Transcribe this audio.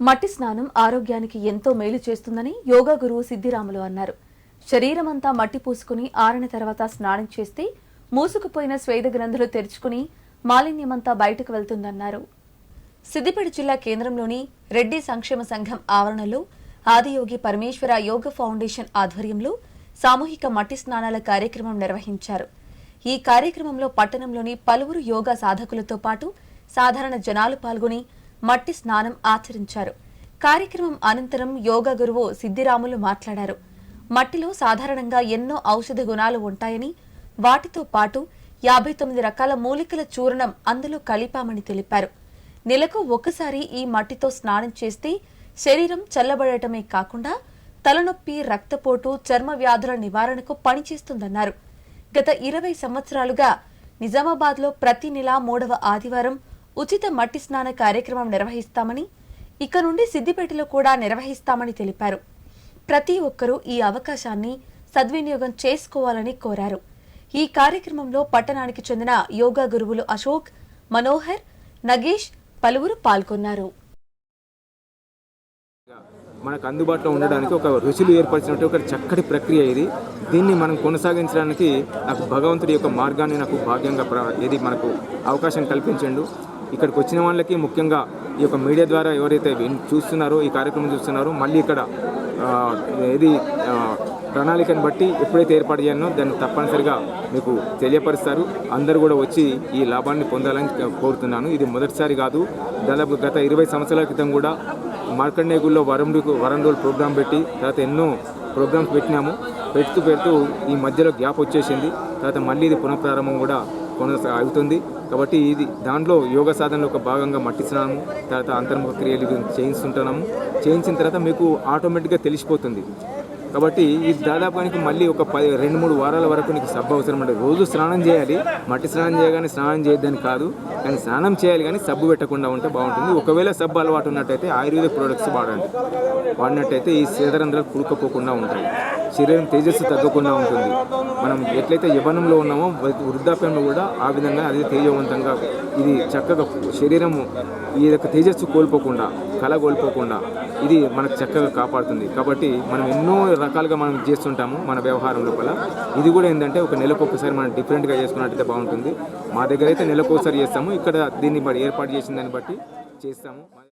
మట్టి స్నానం ఆరోగ్యానికి ఎంతో మేలు చేస్తుందని యోగా గురువు సిద్దిరాములు అన్నారు. శరీరమంతా మట్టి పూసుకుని ఆరిన తర్వాత స్నానం చేస్తే మూసుకుపోయిన స్వేద గ్రంథులు తెరుచుకుని మాలిన్యమంతా బయటకు వెళ్తుందన్నారు. సిద్దిపేట జిల్లా కేంద్రంలోని రెడ్డి సంక్షేమ సంఘం ఆవరణలో ఆదియోగి పరమేశ్వర యోగ ఫౌండేషన్ ఆధ్వర్యంలో సామూహిక మట్టి స్నానాల కార్యక్రమం నిర్వహించారు. ఈ కార్యక్రమంలో పట్టణంలోని పలువురు యోగా సాధకులతో పాటు సాధారణ జనాలు పాల్గొని మట్టి స్నానం ఆచరించారు. కార్యక్రమం అనంతరం యోగా గురువు సిద్దిరాములు మాట్లాడారు. మట్టిలో సాధారణంగా ఎన్నో ఔషధ గుణాలు ఉంటాయని వాటితో పాటు యాభై తొమ్మిది రకాల మూలికల చూర్ణం అందులో కలిపామని తెలిపారు. నెలకు ఒకసారి ఈ మట్టితో స్నానం చేస్తే శరీరం చల్లబడటమే కాకుండా తలనొప్పి రక్తపోటు చర్మ వ్యాధుల నివారణకు పనిచేస్తుందన్నారు. గత ఇరవై సంవత్సరాలుగా నిజామాబాద్లో ప్రతి నెల మూడవ ఆదివారం ఉచిత మట్టి స్నాన కార్యక్రమం నిర్వహిస్తామని ఇక నుండి సిద్దిపేటలో కూడా నిర్వహిస్తామని తెలిపారు. ప్రతి ఒక్కరూ ఈ అవకాశాన్ని సద్వినియోగం చేసుకోవాలని కోరారు. ఈ కార్యక్రమంలో పట్టణానికి చెందిన యోగా గురువులు అశోక్ మనోహర్ నగేష్ పలువురు పాల్గొన్నారు. మనకు అందుబాటులో ఉండడానికి ఒక రుచులు ఏర్పరిచినట్టు ఒక చక్కటి ప్రక్రియ ఇది. దీన్ని మనం కొనసాగించడానికి నాకు భగవంతుడి యొక్క మార్గాన్ని నాకు భాగ్యంగా ప్ర- ఇది మనకు అవకాశం కల్పించండు. ఇక్కడికి వచ్చిన వాళ్ళకి ముఖ్యంగా ఈ యొక్క మీడియా ద్వారా ఎవరైతే చూస్తున్నారో ఈ కార్యక్రమం చూస్తున్నారో మళ్ళీ ఇక్కడ ఇది ప్రణాళికను బట్టి ఎప్పుడైతే ఏర్పాటు చేయాలనో దాన్ని తప్పనిసరిగా మీకు తెలియపరుస్తారు. అందరూ కూడా వచ్చి ఈ లాభాన్ని పొందాలని కోరుతున్నాను. ఇది మొదటిసారి కాదు. దాదాపు గత ఇరవై సంవత్సరాల క్రితం కూడా మార్కండేగుల్లో వరండు వరం రోజులు ప్రోగ్రాం పెట్టి తర్వాత ఎన్నో ప్రోగ్రామ్స్ పెట్టినాము. పెడుతూ పెడుతూ ఈ మధ్యలో గ్యాప్ వచ్చేసింది. తర్వాత మళ్ళీ ఇది పునఃప్రారంభం కూడా కొనసాగుతుంది కాబట్టి ఇది దాంట్లో యోగ సాధనలో ఒక భాగంగా మట్టిస్తున్నాము. తర్వాత అంతర్ముఖ క్రియలు చేయిస్తుంటున్నాము. చేయించిన తర్వాత మీకు ఆటోమేటిక్గా తెలిసిపోతుంది. కాబట్టి ఈ దాదాపు మళ్ళీ ఒక పది రెండు మూడు వారాల వరకు నీకు సబ్బు అవసరం ఉంటుంది రోజు స్నానం చేయాలి. మట్టి స్నానం చేయగానే స్నానం చేయొద్దని కాదు. కానీ స్నానం చేయాలి కానీ సబ్బు పెట్టకుండా ఉంటే బాగుంటుంది. ఒకవేళ సబ్బు అలవాటు ఉన్నట్టయితే ఆయుర్వేద ప్రోడక్ట్స్ వాడండి. వాడినట్టయితే ఈ శరీరంధ్రాలు కుడుకపోకుండా ఉంటాయి. శరీరం తేజస్సు తగ్గకుండా ఉంటుంది. మనం ఎట్లయితే యవ్వనంలో ఉన్నామో వృ- వృద్ధాప్యంలో కూడా ఆ విధంగా అదే తేజవంతంగా ఇది చక్కగా శరీరము ఈ యొక్క తేజస్సు కోల్పోకుండా కళ కోల్పోకుండా ఇది మనకు చక్కగా కాపాడుతుంది. కాబట్టి మనం ఎన్నో రకాలుగా మనం చేస్తుంటాము మన వ్యవహారం లోపల. ఇది కూడా ఏంటంటే ఒక నెలకు ఒకసారి మనం డిఫరెంట్గా చేసుకున్నట్టయితే బాగుంటుంది. మా దగ్గర అయితే నెలకు ఒకసారి చేస్తాము. ఇక్కడ దీన్ని బట్టి ఏర్పాటు చేసిన దాన్ని బట్టి చేస్తాము.